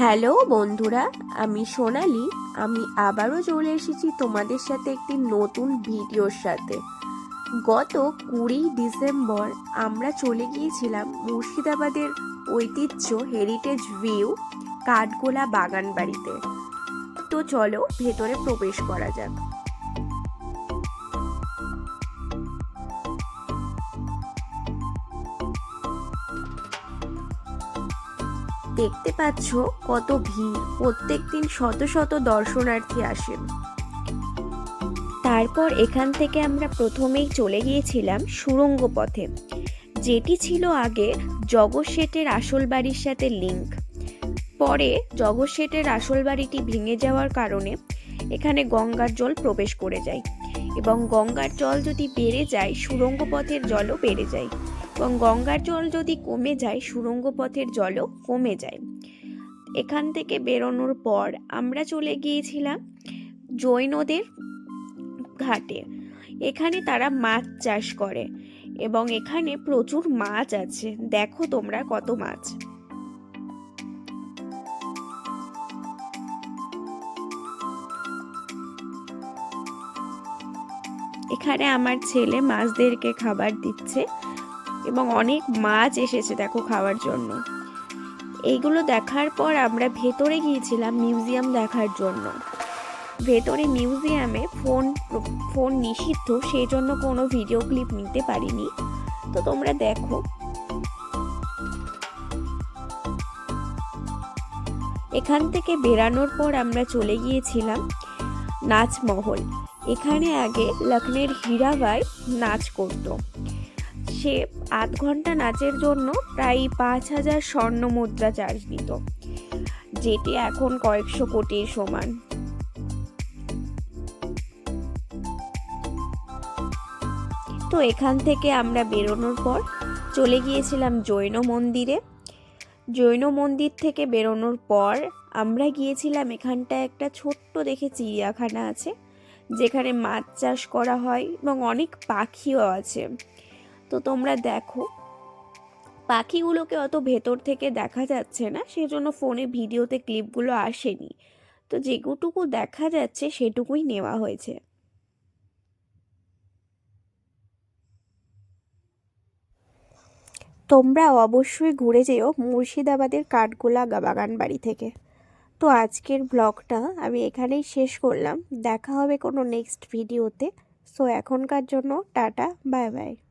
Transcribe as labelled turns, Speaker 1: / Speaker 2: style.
Speaker 1: Hello বন্ধুরা, আমি সোনালি। আমি আবারও চলে এসেছি তোমাদের সাথে একটি নতুন ভিডিওর সাথে। গত কুড়ি ডিসেম্বর আমরা চলে গিয়েছিলাম মুর্শিদাবাদের ঐতিহ্য হেরিটেজ ভিউ কাঠগোলা বাগান বাড়িতে তো চলো ভেতরে প্রবেশ করা যাক। দেখতে পাচ্ছ কত ভিড়। প্রত্যেক দিন শত শত দর্শনার্থী আসেন। তারপর এখান থেকে আমরা প্রথমেই চলে গিয়েছিলাম সুরঙ্গ পথে। যেটি ছিল আগে জগৎ আসল বাড়ির সাথে লিঙ্ক পরে জগৎ আসল বাড়িটি ভেঙে যাওয়ার কারণে এখানে গঙ্গার জল প্রবেশ করে যায়। এবং গঙ্গার জল যদি বেড়ে যায় সুড়ঙ্গ পথের জলও বেড়ে যায়। এবং গঙ্গার জল যদি কমে যায় সুড়ঙ্গ পথের জলও কমে যায়। এখান থেকে বেরোনোর পর আমরা চলে গিয়েছিলাম জৈনদের ঘাটে। এখানে তারা মাছ চাষ করে এবং এখানে প্রচুর মাছ আছে। দেখো তোমরা কত মাছ। এখানে আমার ছেলে মাছদেরকে খাবার দিচ্ছে। এবং অনেক মাছ এসেছে দেখো খাওয়ার জন্য। এইগুলো দেখার পর আমরা ভেতরে গিয়েছিলাম মিউজিয়াম দেখার জন্য। ভেতরে মিউজিয়ামে ফোন ফোন নিষিদ্ধ সেই জন্য কোনো ভিডিও ক্লিপ নিতে পারিনি। তো তোমরা দেখো। এখান থেকে বেরানোর পর আমরা চলে গিয়েছিলাম নাচমহল। এখানে আগে লখনের হীরাবাই নাচ করতো। সে আধ ঘণ্টা নাচের জন্য প্রায় পাঁচ হাজার স্বর্ণ মুদ্রা চার্জ দিত, যেটি এখন কয়েকশো কোটির সমান। তো এখান থেকে আমরা বেরোনোর পর চলে গিয়েছিলাম জৈন মন্দিরে। জৈন মন্দির থেকে বেরোনোর পর আমরা গিয়েছিলাম, এখানটায় একটা ছোট্ট দেখে চিড়িয়াখানা আছে, যেখানে মাছ চাষ করা হয় এবং অনেক পাখিও আছে। তো তোমরা দেখো। পাখিগুলোকে অত ভেতর থেকে দেখা যাচ্ছে না, সেজন্য ফোনে ভিডিওতে ক্লিপগুলো আসেনি। তো যেটুকু দেখা যাচ্ছে সেটুকুই নেওয়া হয়েছে। তোমরা অবশ্যই ঘুরে যেও মুর্শিদাবাদের কাঠগোলা বাগান বাড়ি থেকে। তো আজকের ব্লগটা আমি এখানেই শেষ করলাম। দেখা হবে কোনো নেক্সট ভিডিওতে। সো এখনকার জন্য টাটা, বাই বাই।